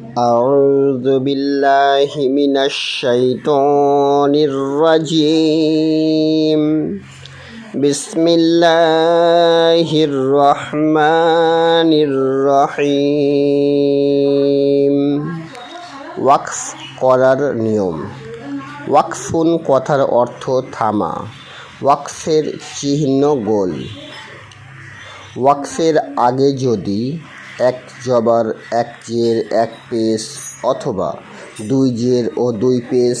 أعوذ بالله من الشيطان الرجيم بسم الله الرحمن الرحيم ওয়াকফ করার নিয়ম ওয়াকফুন কথার অর্থ থামা ওয়াকফের চিহ্ন গোল ওয়াকফের আগে যদি এক জবার এক জের, এক পেস অথবা দুই জের ও দুই পেশ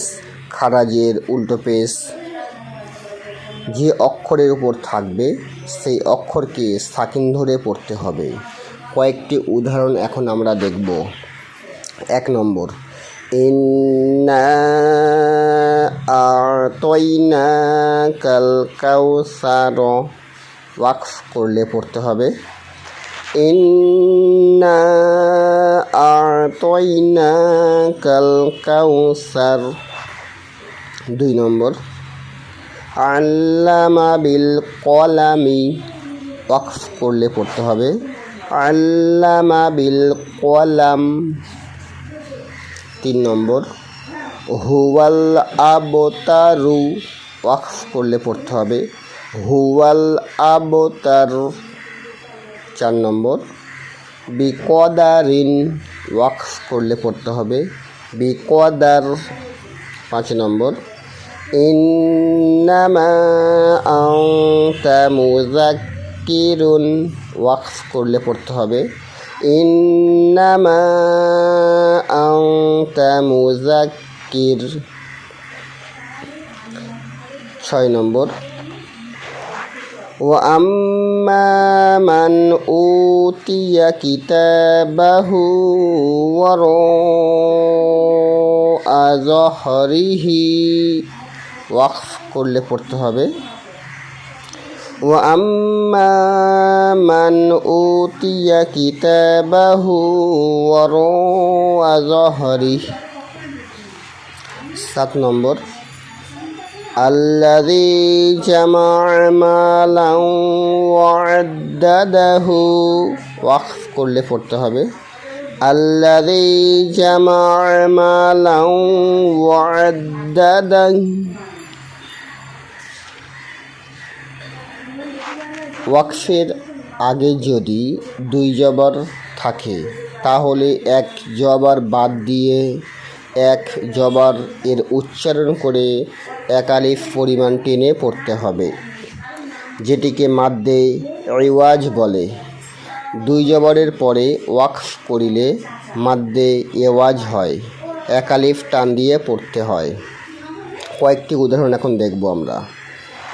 খারাজের উল্টো পেস। যে অক্ষরের উপর থাকবে, সেই অক্ষরকে সাকিন ধরে পড়তে হবে। কয়েকটি উদাহরণ এখন আমরা দেখব। এক নম্বর, ইন্না আতইনা কাল কাউসার ওয়াকফ করলে পড়তে হবে। আতইনা কাল কাউসার দুই নম্বর, আল্লামা বিল কলামি ওয়াকফ করলে পড়তে হবে। আল্লামা বিল কলাম তিন নম্বর হুয়াল আবতারু ওয়াকফ করলে পড়তে হবে। হুয়াল আবতার চার নম্বর। বিকদারিন ওয়াকফ করলে পড়তে হবে। বিকদার পাঁচ নম্বর। ইন্নামা আনতা মুজাক্কিরুন ওয়াকফ করলে পড়তে হবে। ইন্নামা আনতা মুজাক্কির ছয় নম্বর। وأما من أوتي كتابه وراء ظهره ওয়াকফ করলে পড়তে হবে وأما من أوتي كتابه وراء ظهره সাত নম্বর الذي جمع مالا وعدده ওয়াকফ করলে পড়তে হবে الذي جمع مالا وعدده ওয়াকফের আগে যদি দুই জবর থাকে তাহলে এক জবর বাদ দিয়ে এক জবর এর উচ্চারণ করে এক আলিফ পরিমাণ টেনে পড়তে হবে। যেটিকে মাদ্দে রিওয়াজ বলে। দুই জবরের পরে ওয়াকফ করিলে মাদ্দে এওয়াজ হয় এক আলিফ টান দিয়ে পড়তে হয়। কয়েকটি উদাহরণ এখন দেখব আমরা।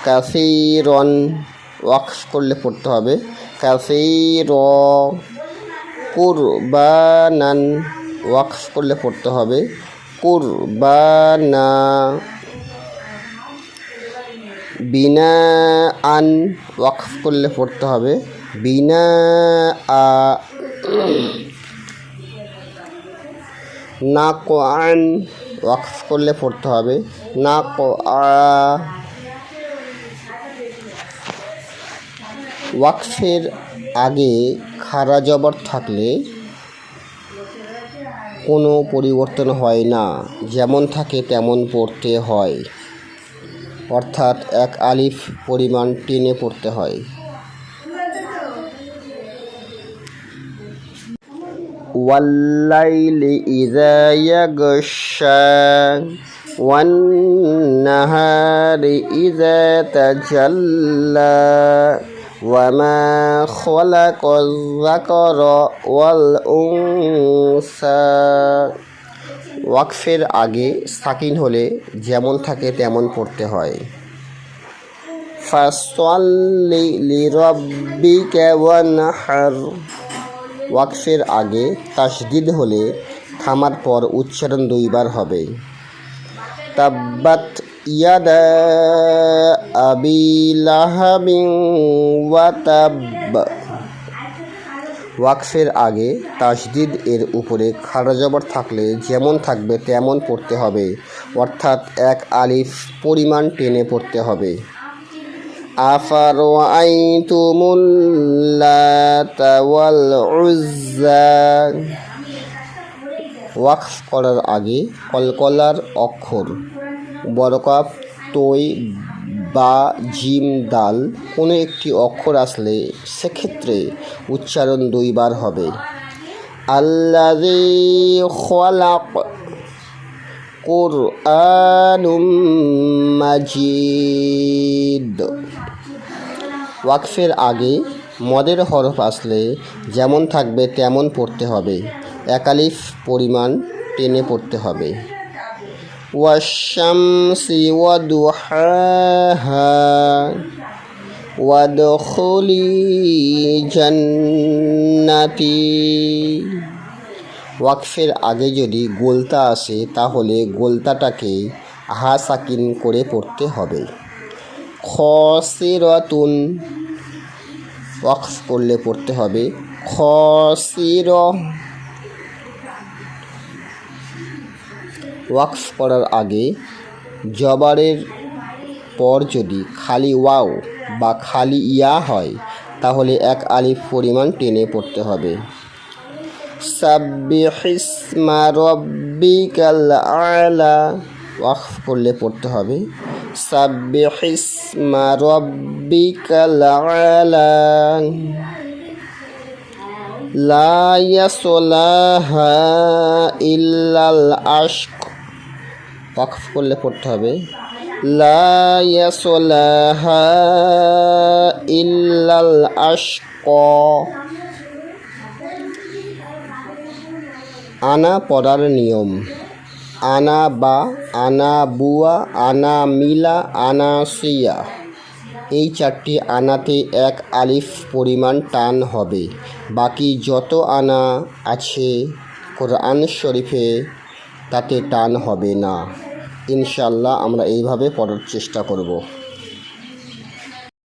কাসিরন ওয়াকফ করলে পড়তে হবে। কাসির কুরবানান ওয়াকফ করলে পড়তে হবে। কুরবানা বিনা আন ওয়াকফ করলে পড়তে হবে। বিনা আ না কো আন ওয়াকফ করলে পড়তে হবে। না কো আ ওয়াকফের আগে খারা জবর থাকলে কোনো পরিবর্তন হয় না যেমন থাকে তেমন পড়তে হয় অর্থাৎ এক আলিফ পরিমাণ টেনে পড়তে হয় ওয়াল্লাইলি ইযা ইয়াগশা ওয়ান্নাহারি ইযা তাজাল্লা وما خلق الذكر والأنثى ওয়াকফের আগে সাকিন হলে যেমন থাকে তেমন পড়তে হয়। ফাসল্লি লিরব্বিকা ওয়ানহার। ওয়াকফের আগে তাসদিদ হলে থামার পর উচ্চারণ দুইবার হবে। তাব্বাত ইয়াদা আবি লাহাবিন ওয়া তাব্ব ওয়াকফের আগে তাসদিদ এর উপরে খাড়া জবর থাকলে যেমন থাকবে তেমন পড়তে হবে। অর্থাৎ এক আলিফ পরিমাণ টেনে পড়তে হবে। ওয়াল উজ্জা ওয়াকফ করার আগে কলকলার অক্ষর বরকাপ তৈ বা জিম দাল কোনো একটি অক্ষর আসলে সেক্ষেত্রে উচ্চারণ দুইবার হবে। কুরআনুম মাজিদ। ওয়াকফের আগে মদের হরফ আসলে যেমন থাকবে তেমন পড়তে হবে। একালিফ পরিমাণ টেনে পড়তে হবে। ওয়াশামসি ওয়াদুহাহা ওয়াদখুলি জান্নাতি ওয়াকফের আগে যদি গোলতা আসে, তাহলে গোলতাটাকে হা সাকিন করে পড়তে হবে। খসিরতুন, ওয়াকফ করলে পড়তে হবে। খসির ওয়াকফ করার আগে জবারের পর যদি খালি ওয়াও বা খালি ইয়া হয়, তাহলে এক আলিফ পরিমাণ টেনে পড়তে হবে। সাব্বিহিসমা রব্বিকাল আলা। ওয়াকফ করলে পড়তে হবে। সাব্বিহিসমা রব্বিকাল আলা। লা ইয়াসলাহা ইল্লাল আশক। ওয়াকফ করলে পড়তে হবে। লা ইয়াসলাহা ইল্লাল আশক। আনা পড়ার নিয়ম। আনা বা, আনা বুয়া, আনা মিলা, আনা সিয়া। এই চারটি আনাতে এক আলিফ পরিমাণ টান হবে। বাকি যত আনা আছে কোরআন শরীফে তাতে টান হবে না। ইনশাল্লাহ আমরা এইভাবে পড়ার চেষ্টা করব।